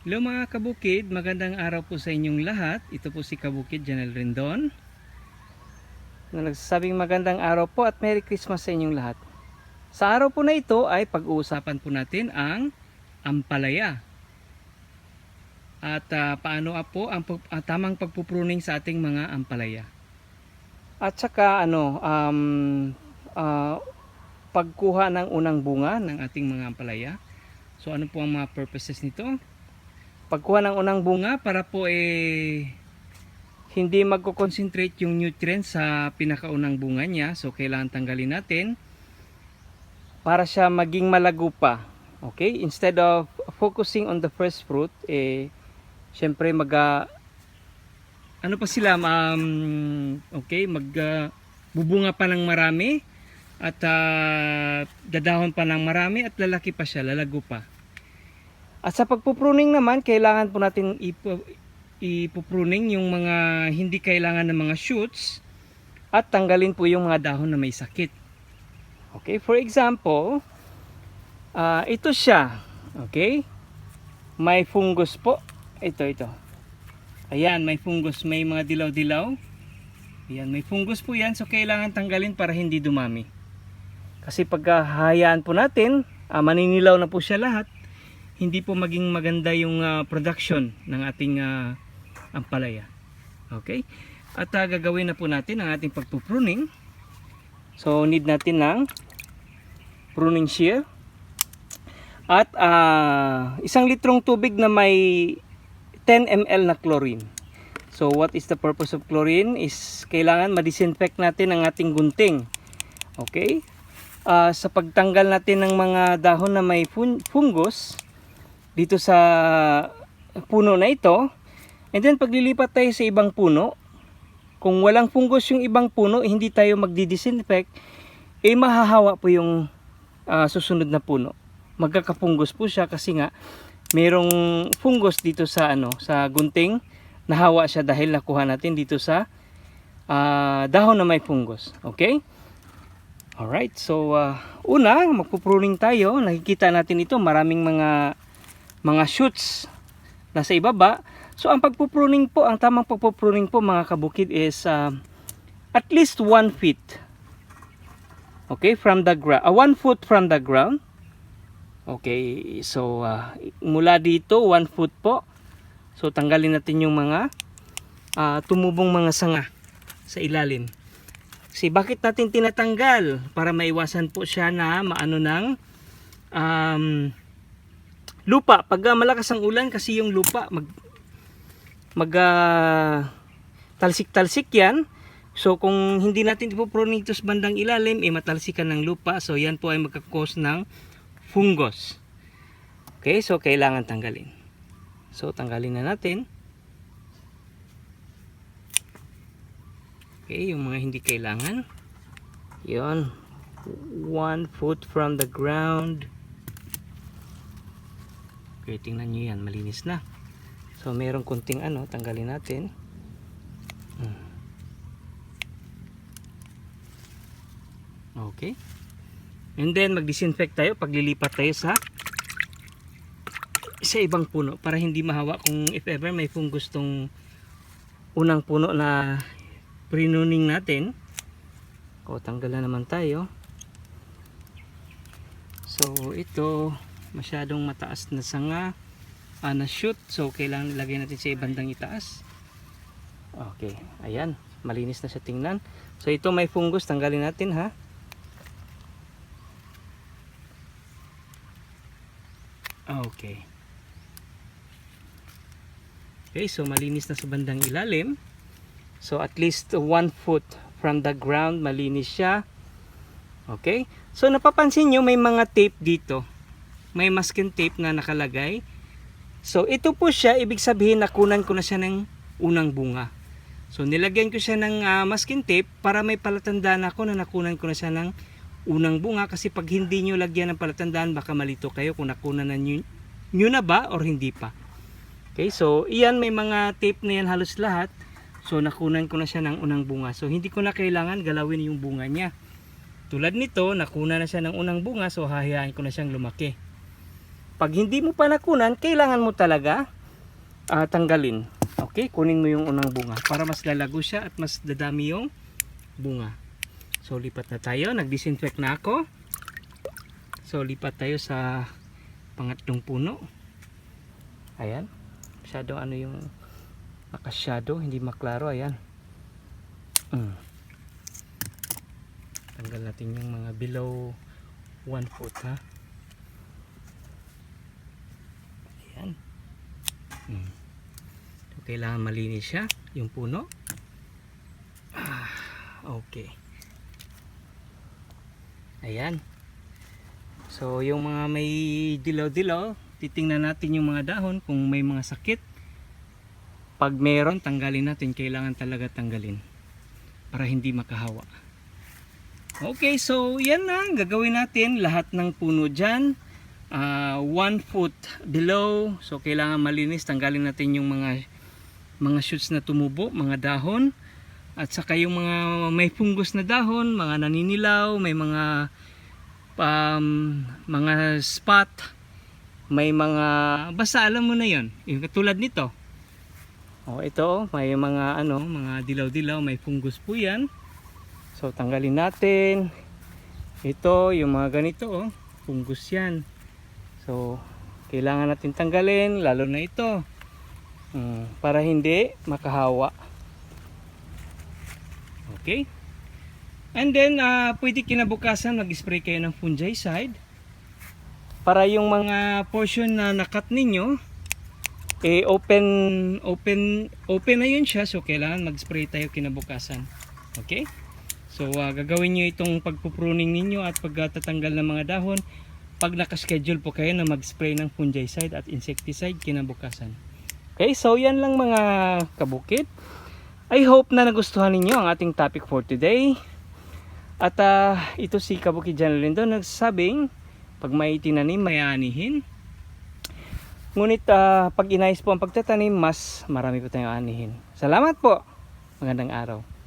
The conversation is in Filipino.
Hello mga kabukid, magandang araw po sa inyong lahat. Ito po si Kabukid Janel Rendon. Na nagsasabing magandang araw po at Merry Christmas sa inyong lahat. Sa araw po na ito ay pag-uusapan po natin ang ampalaya. At ah, paano po ang ah, tamang pagpupruning sa ating mga ampalaya. At saka ano, um, ah, pagkuha ng unang bunga ng ating mga ampalaya. So ano po ang mga purposes nito? Pagkuha ng unang bunga para po eh hindi magko-concentrate yung nutrients sa pinakaunang bunga niya. So kailangan tanggalin natin para siya maging malago pa. Okay? Instead of focusing on the first fruit, eh syempre mag ah, ano pa sila um, okay, mag ah, bubunga pa ng marami at ah, dadahon pa ng marami at lalaki pa siya, lalago pa. At sa pagpupruning naman, kailangan po natin ipu- ipupruning yung mga hindi kailangan ng mga shoots at tanggalin po yung mga dahon na may sakit. Okay, for example, ah, ito siya. Okay? May fungus po. Ito, ito. Ayan, may fungus. May mga dilaw-dilaw. Ayan, may fungus po yan. So, kailangan tanggalin para hindi dumami. Kasi pag hahayaan po natin, ah, maninilaw na po siya lahat hindi po maging maganda yung ah, production ng ating ah, ampalaya. Okay? At ah, gagawin na po natin ang ating pagpupruning. So need natin ng pruning shear. At ah, isang litrong tubig na may 10 ml na chlorine. So what is the purpose of chlorine? Is kailangan ma-disinfect natin ang ating gunting. Okay? Ah, sa pagtanggal natin ng mga dahon na may fun- fungus, dito sa puno na ito. And then paglilipat tayo sa ibang puno, kung walang fungus yung ibang puno, hindi tayo magdi-disinfect, eh mahahawa po yung ah, susunod na puno. Magkakapunggos po siya kasi nga merong fungus dito sa ano sa gunting nahawa siya dahil nakuha natin dito sa ah, dahon na may fungus. Okay? Alright, so ah, una, magpupruning tayo. Nakikita natin ito, maraming mga mga shoots nasa ibaba. So ang pagpupruning po, ang tamang pagpupruning po mga kabukid is uh, at least 1 feet. Okay, from the ground. Uh, 1 foot from the ground. Okay, so uh, mula dito 1 foot po. So tanggalin natin yung mga uh, tumubong mga sanga sa ilalim. Kasi bakit natin tinatanggal? Para maiwasan po siya na maano ng um, lupa pag ah, malakas ang ulan kasi yung lupa mag mag ah, talsik-talsik yan. So kung hindi natin ipopruning bandang ilalim eh matalsikan ng lupa. So yan po ay magkakos ng fungus. Okay so kailangan tanggalin. So tanggalin na natin. Okay yung mga hindi kailangan. Yon one foot from the ground Okay, tingnan nyo yan, malinis na. So, merong kunting ano, tanggalin natin. Hmm. Okay. And then, mag-disinfect tayo paglilipat tayo sa sa ibang puno para hindi mahawa kung if ever may fungus tong unang puno na prinuning natin. O, tanggalan naman tayo. So, ito masyadong mataas na sanga. Uh, na shoot so kailangan ilagay natin sa ibandang itaas. Okay. Ayan. Malinis na sa tingnan. So ito may fungus. Tanggalin natin ha? Okay. Okay. So malinis na sa bandang ilalim. So at least one foot from the ground. Malinis siya. Okay. So napapansin nyo may mga tape dito may masking tape na nakalagay. So ito po siya, ibig sabihin nakunan ko na siya ng unang bunga. So nilagyan ko siya ng uh, masking tape para may palatandaan ako na nakunan ko na siya ng unang bunga kasi pag hindi nyo lagyan ng palatandaan baka malito kayo kung nakunan na nyo, nyo na ba or hindi pa. Okay, so iyan may mga tape na yan halos lahat. So nakunan ko na siya ng unang bunga. So hindi ko na kailangan galawin yung bunga niya. Tulad nito, nakuna na siya ng unang bunga so hahayain ko na siyang lumaki. Pag hindi mo pa nakunan, kailangan mo talaga ah, tanggalin. Okay, kunin mo yung unang bunga para mas lalago siya at mas dadami yung bunga. So lipat na tayo, nag-disinfect na ako. So lipat tayo sa pangatlong puno. Ayan. Masyado ano yung naka-shadow, hindi maklaro. Ayan. Mm. Tanggal natin yung mga below 1 foot ha. Ayan. Mm. So, kailangan malinis siya, yung puno. Ah, okay. Ayan. So, yung mga may dilaw-dilaw, titingnan natin yung mga dahon kung may mga sakit. Pag meron, tanggalin natin. Kailangan talaga tanggalin para hindi makahawa. Okay, so yan na. Gagawin natin lahat ng puno dyan. Ah, one foot below. So, kailangan malinis. Tanggalin natin yung mga mga shoots na tumubo, mga dahon. At saka yung mga may fungus na dahon, mga naninilaw, may mga um, mga spot, may mga basta alam mo na 'yon. Yung katulad nito. Oh, ito may mga ano, mga dilaw-dilaw, may fungus po 'yan. So tanggalin natin. Ito, yung mga ganito oh, fungus 'yan. So kailangan natin tanggalin lalo na ito. Mm, para hindi makahawa. Okay? And then, ah, pwede kinabukasan mag-spray kayo ng fungicide para yung mga portion na nakat ninyo eh open open open na yun siya so kailangan mag-spray tayo kinabukasan. Okay? So ah, gagawin niyo itong pagpupruning ninyo at pagtatanggal ng mga dahon pag nakaschedule po kayo na mag-spray ng fungicide at insecticide kinabukasan. Okay, so yan lang mga kabukit. I hope na nagustuhan ninyo ang ating topic for today. At ah, ito si Kabukid General Lindo nagsasabing pag may tinanim, may anihin. Ngunit ah, pag inayos po ang pagtatanim, mas marami po tayong anihin. Salamat po. Magandang araw.